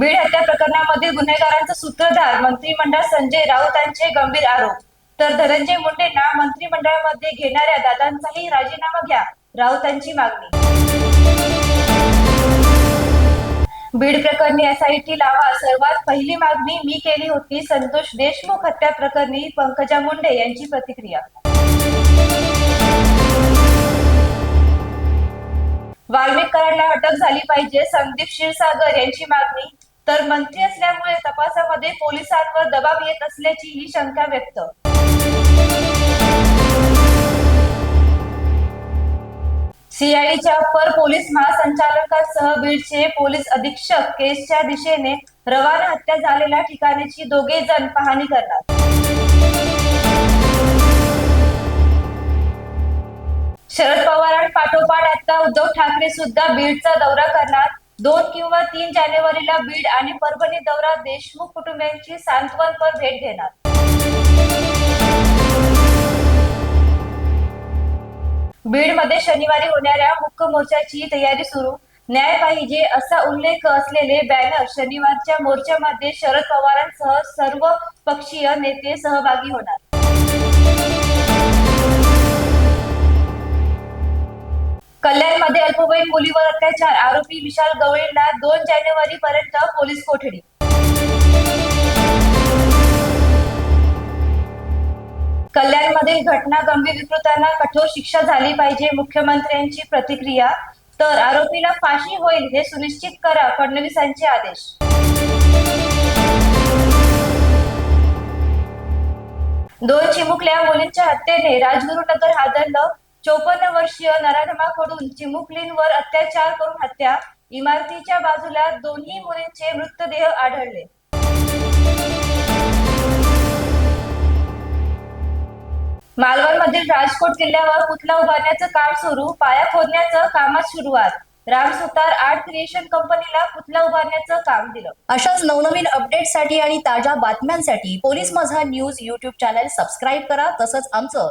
बीड हत्या प्रकरणामधील गुन्हेगारांचा सूत्रधार मंत्रिमंडळ संजय राऊतांचे गंभीर आरोप. तर धनंजय मुंडेंना मंत्रिमंडळामध्ये घेणाऱ्या दादांचाही राजीनामा घ्या राऊतांची मागणी. बीड प्रकरणी एसआयटी लावा सर्वात पहिली मागणी मी केली होती संतोष देशमुख हत्या प्रकरणी पंकजा मुंडे यांची प्रतिक्रिया. वाल्मिकरांना अटक झाली पाहिजे संदीप क्षीरसागर यांची मागणी. तर मंत्री असल्यामुळे तपासामध्ये पोलिसांवर दबाव येत असल्याची ही शंका व्यक्त. सीआयडीच्या अप्पर पोलीस महासंचालकासह बीडचे पोलीस अधीक्षक केसच्या दिशेने रवाना हत्या झालेल्या ठिकाणीची दोघे जण पाहणी करणार शरद पवारांपाठोपाठ आता उद्धव ठाकरे सुद्धा बीडचा दौरा करणार दोन किंवा तीन जानेवारीला बीड आणि परभणी दौरा देशमुख कुटुंबियांची सांत्वनपर भेट घेणार. बीडमध्ये शनिवारी होणाऱ्या मुख्य मोर्चाची तयारी सुरू. न्याय पाहिजे असा उल्लेख असलेले बॅनर शनिवारच्या मोर्चामध्ये शरद पवारांसह सर्व पक्षीय नेते सहभागी होणार. कल्याणमध्ये अल्पवयीन मुलीवर अत्याचार आरोपी विशाल गवळीला दोन जानेवारी पर्यंत पोलीस कोठडी. कल्याणमधील घटना गंभीर विकृतांना कठोर शिक्षा झाली पाहिजे मुख्यमंत्र्यांची प्रतिक्रिया. तर आरोपीला फाशी होईल हे सुनिश्चित करा फडणवीसांचे आदेश. दोन चिमुकल्या मुलींच्या हत्येने राजगुरुनगर हादरलं चोपन्न वर्षीय नराधमाकडून चिमुकलींवर अत्याचार करून हत्या इमारतीच्या बाजूला दोन्ही मुलींचे मृतदेह आढळले. मालवणमधील राजकोट किल्ल्यावर पुतला उभारण्याचं काम सुरू पाया खोदण्याचं कामात सुरुवात. राम सुतार आर्ट क्रिएशन कंपनीला पुतला उभारण्याचं काम दिलं. अशाच नवनवीन अपडेटसाठी आणि ताज्या बातम्यांसाठी police Majha news YouTube channel subscribe करा तसंच आमचं